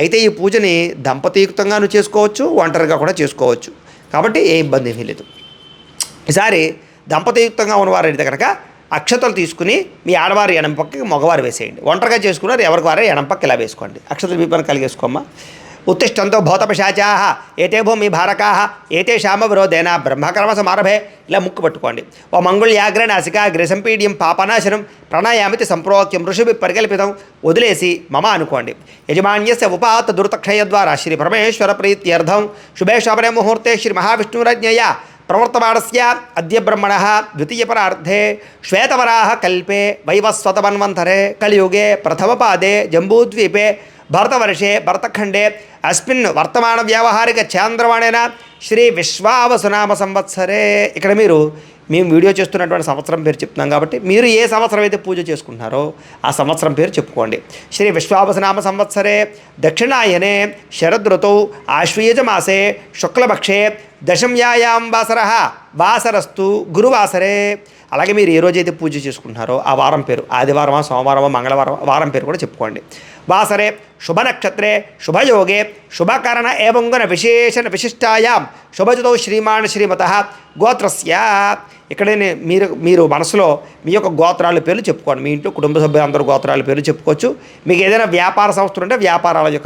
అయితే ఈ పూజని దంపతీయుక్తంగాను చేసుకోవచ్చు ఒంటరిగా కూడా చేసుకోవచ్చు. కాబట్టి ఏ ఇబ్బంది ఏమీ లేదు. ఈసారి దంపతియుక్తంగా ఉన్నవారైతే కనుక అక్షతలు తీసుకుని మీ ఆడవారి ఎడం పక్కకి మగవారు వేసేయండి. ఒంటరిగా చేసుకున్నారు ఎవరికి వారే ఎడం పక్క ఇలా వేసుకోండి. అక్షతలు మీ పని కలిగేసుకోమ్మా. ఉత్తిష్టంతో భూతపశాచా ఏతే భూమి భారకా ఏతే శ్యామ విరోధేన బ్రహ్మకర్మ సమారభే ఇలా ముక్కు పట్టుకోండి. ఓ మంగుళ్యాగ్ర నాసిక గ్రిసంపీడియం పాపనాశనం ప్రణాయామితి సంప్రోక్యం ఋషిభి పరికల్పితం వదిలేసి మమ అనుకోండి. యజమాన్యస్య ఉపాత దుర్తక్షయ ద్వారా శ్రీ పరమేశ్వర ప్రీత్యర్థం శుభే శోభనే ముహూర్తే శ్రీ మహావిష్ణురజ్ఞయ ప్రవర్తమానస్య అద్య బ్రహ్మణ ద్వితీయపరార్థే శ్వేతవరాహ కల్పే వైవస్వతమన్వంతరే కలియుగే ప్రథమపాదే జంబూద్వీపే భరతవర్షే భరతఖండే అస్మిన్ వర్తమాన వ్యావహారిక చాంద్రవాణైన శ్రీ విశ్వావసునామ సంవత్సరే ఇక్కడ మీరు మేము వీడియో చేస్తున్నటువంటి సంవత్సరం పేరు చెప్తున్నాం కాబట్టి మీరు ఏ సంవత్సరం అయితే పూజ చేసుకుంటున్నారో ఆ సంవత్సరం పేరు చెప్పుకోండి. శ్రీ విశ్వావసనామ సంవత్సరే దక్షిణాయనే శరదృతౌ ఆశ్వీయజమాసే శుక్లపక్షే దశమ్యాయాం వాసర. వాసరస్తు గురువాసరే. అలాగే మీరు ఏ రోజైతే పూజ చేసుకుంటున్నారో ఆ వారం పేరు ఆదివారమా సోమవారమా మంగళవారం వారం పేరు కూడా చెప్పుకోండి. వాసరే శుభ నక్షత్రే శుభయోగే శుభకరణ ఏవంగున విశేషణ విశిష్టాయాం. శుభజతో శ్రీమాన్ శ్రీమత గోత్రస్య. ఇక్కడే మీరు మీరు మనసులో మీ యొక్క గోత్రాల పేర్లు చెప్పుకోండి. మీ ఇంట్లో కుటుంబ సభ్యులందరూ గోత్రాల పేర్లు చెప్పుకోవచ్చు. మీకు ఏదైనా వ్యాపార సంస్థలు ఉంటే వ్యాపారాల యొక్క